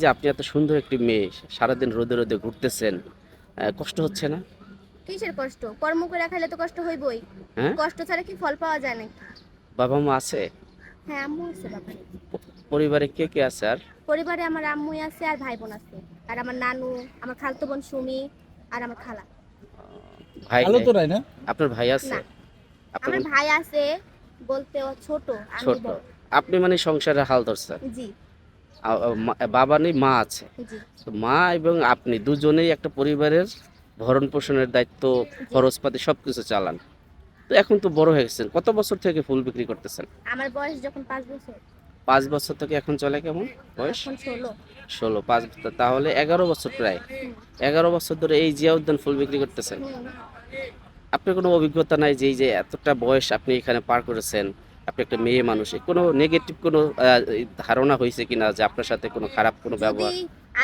যে আপনি এত সুন্দর একটি মেয়ে সারাদিন রোদে রোদে ঘুরতেছেন কষ্ট হচ্ছে না? কিসের কষ্ট? কর্ম করে খাইলে তো কষ্ট হইবই। হ্যাঁ? কষ্ট ছাড়া কি ফল পাওয়া যায় নাকি? বাবা মা আছে? হ্যাঁ আম্মু আছে বাবা। পরিবারে কে কে আছে আর? পরিবারে আমার আম্মুই আছে আর ভাই বোন আছে। আর আমার নানু আমার খালতো বোন সুমি আর আমার খালা। ভাই ভালো তো রাই না? আপনার ভাই আছে? আপনার আমার ভাই আছে বলতে ও ছোট ছোট। আপনি মানে সংসারে হাল ধরছেন? জি। বাবা নেই মা আছে। তো মা এবং আপনি দুজনেই একটা পরিবারের ভরণ পোষণের দায়িত্ব খরচপাতি সব কিছু চালান। তো এখন তো বড় হয়ে গেছেন। কত বছর থেকে ফুল বিক্রি করতেছেন? আমার বয়স যখন পাঁচ বছর। পাঁচ বছর থেকে এখন চলে কেমন বয়স? ষোলো। পাঁচ বছর। তাহলে এগারো বছর প্রায়। এগারো বছর ধরে এই জিয়া উদ্যান ফুল বিক্রি করতেছেন। আপনার কোনো অভিজ্ঞতা নাই যে এই যে এতটা বয়স আপনি এখানে পার করেছেন? আপনি একটা মেয়ে মানুষ কোনো নেগেটিভ কোনো ধারণা হয়েছে কিনা যে আপনার সাথে কোনো খারাপ কোনো ব্যবহার?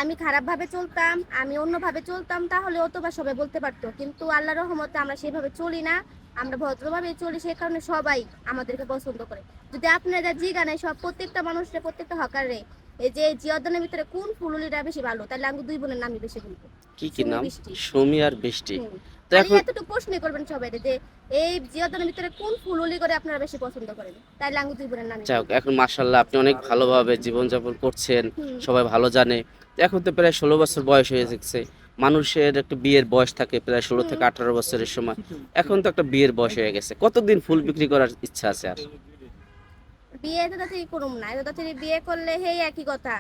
আমি খারাপ ভাবে চলতাম আমি অন্যভাবে চলতাম তাহলে ও তো বা সবাই বলতে পারতো। কিন্তু আল্লাহর রহমতে আমরা সেভাবে চলি না আমরা ভদ্রভাবে চলি সেই কারণে সবাই আমাদেরকে পছন্দ করে। যদি আপনারা জিগানে সব প্রত্যেকটা মানুষের প্রত্যেকটা হকারে এই যে জিয়দানের ভিতরে কোন ফুলুলিটা বেশি ভালো তাহলে আমি দুই বোনের নামই বেশি বলব। কি কি নাম। সুমি আর বৃষ্টি। তো এখন এতটুকু প্রশ্ন করবেন সবাই যে এই জিয়দানের ভিতরে কোন ফুলুলি করে আপনারা বেশি পছন্দ করেন? তাইলে আমি। দুই বোনের নামই এখন মাসাল্লাহ আপনি অনেক ভালোভাবে জীবনযাপন করছেন সবাই ভালো জানে। এখন তো প্রায় ষোলো বছর বয়স হয়ে যাচ্ছে মানুষের একটা বিয়ের বয়স থাকে প্রায় ষোলো থেকে আঠারো বছরের সময়। এখন তো একটা বিয়ের বয়স হয়ে গেছে। কতদিন ফুল বিক্রি করার ইচ্ছা আছে আর? বিয়ে করুম না। বিয়ে করলে হেই একই কথা।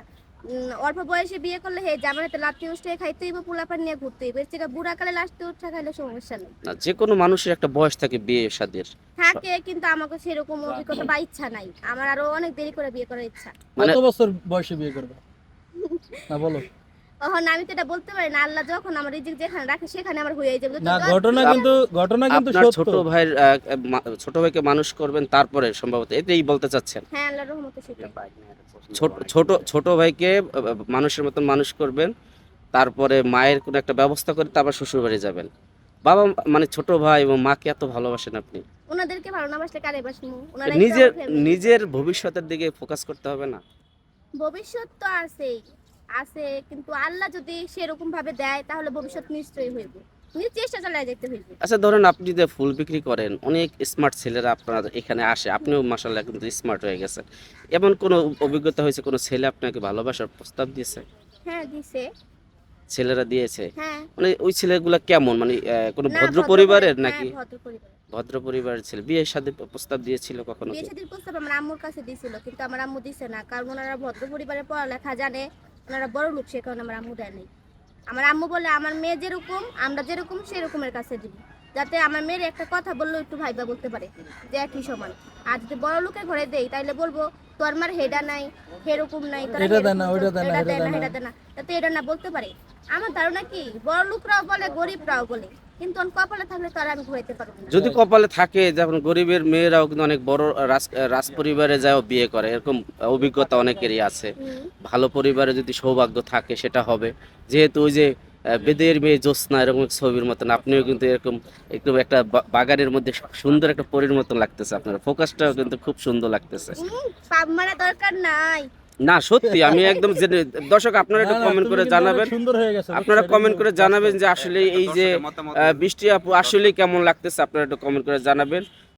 অল্প বয়সে বিয়ে করলে হে জামানাতে লাঠি উঠে খাইতে হইব পোলাপান নিয়ে ঘুরতে হইব। এর থেকে বুড়া কালে লাস্টে উঠে খাইলে সমস্যা নেই। না যে কোনো মানুষের একটা বয়স থাকে বিয়ে শাদের থাকে কিন্তু আমাকে সেরকম অভিজ্ঞতা বা ইচ্ছা নাই। আমার আরও অনেক দেরি করে বিয়ে করার ইচ্ছা। মানে- কত বছর বয়সে বিয়ে করবে? না বলো। তখন আমি তো এটা বলতে পারি না আল্লাহ যখন আমার রিজিক যেখানে রাখে সেখানে আমার হয়ে যাবে না ঘটনা কিন্তু ঘটনা কিন্তু আপনার ছোট ভাইয়ের ছোট ভাইকে মানুষ করবেন তারপরে সম্ভবত এটাই বলতে চাচ্ছেন। হ্যাঁ আল্লাহর রহমতে সেটা ছোট ছোট ছোট ভাইকে মানুষের মতন মানুষ করবেন তারপরে মায়ের কোনো একটা ব্যবস্থা করে তারপর শ্বশুর বাড়ি যাবেন। বাবা মানে ছোট ভাই এবং মাকে এত ভালোবাসেন আপনি। ওনাদেরকে ভালো না বাসলে কারে বাসমু ওনারা নিজের নিজের ভবিষ্যতের দিকে ফোকাস করতে হবে না। ভবিষ্যৎ তো আছেই। আছে কিন্তু আল্লাহ যদি সেরকম ভাবে দেয় তাহলে ভবিষ্যৎ নিশ্চয়ই হইব। চেষ্টা চালিয়ে যেতে হইবে। আচ্ছা ধরেন আপনি যে ফুল বিক্রি করেন অনেক স্মার্ট ছেলেরা আপনার এখানে আসে। আপনিও মাসাল্লাহ কিন্তু স্মার্ট হয়ে গেছেন। এমন কোনো অভিজ্ঞতা হয়েছে? কোনো ছেলে আপনাকে ভালোবাসার প্রস্তাব দিয়েছে? হ্যাঁ দিছে ছেলেরা দিয়েছে? হ্যাঁ। মানে ওই ছেলেগুলা কেমন? মানে কোনো ভদ্র পরিবারের নাকি? হ্যাঁ, ভদ্র পরিবারের। ছেলে। বিয়ের সাথে প্রস্তাব দিয়েছিল কখনো বিয়ে কি? শাদীর প্রস্তাব আমার আম্মুর কাছে দিছিল কিন্তু আমার আম্মু দিছে না কারণ ওনারা ভদ্র পরিবারে পড়ালেখা জানে। ওনারা বড় লোক সে কারণে আমার আম্মু দেয় নেই। আমার আম্মু বলে আমার মেয়ে যেরকম আমরা যেরকম সেরকমের কাছে দিব। যাতে আমার মেয়ের একটা কথা বললেও একটু ভাইবা বলতে পারে যে একই সমান। আর যদি বড় লোকের ঘরে দেই তাইলে বলব তোর মার হেডা নাই সেরকম নাই তোরা এটা দেয় না, এরকম তো- দেয় না, এটা এটা দেয় না দেয় এটা দেয় না যাতে এটা না বলতে পারে। আমার ধারণা কি বড় লোকরাও বলে গরিবরাও বলে। কিন্তু কপালে থাকলে তো আর আমি ঘুরাইতে পারব না। যদি কপালে থাকে যেমন গরিবের মেয়েরাও কিন্তু অনেক বড় রাজ পরিবারে যায় বিয়ে করে এরকম অভিজ্ঞতা অনেকেরই আছে। ভালো পরিবারে যদি সৌভাগ্য থাকে সেটা হবে। যেহেতু ওই যে বেদের মেয়ে জ্যোৎস্না এরকম ছবির মতন আপনিও কিন্তু এরকম একটু একটা বাগানের মধ্যে সুন্দর একটা পরীর মতন লাগতেছে আপনার। ফোকাসটাও কিন্তু খুব সুন্দর লাগতেছে। পাপ মারা দরকার নাই। না সত্যি আমি একদম দর্শক আপনারা একটু কমেন্ট করে জানাবেন। আপনারা কমেন্ট করে জানাবেন যে আসলে এই যে বৃষ্টি আপু আসলে কেমন লাগতেছে আপনারা একটু কমেন্ট করে জানাবেন।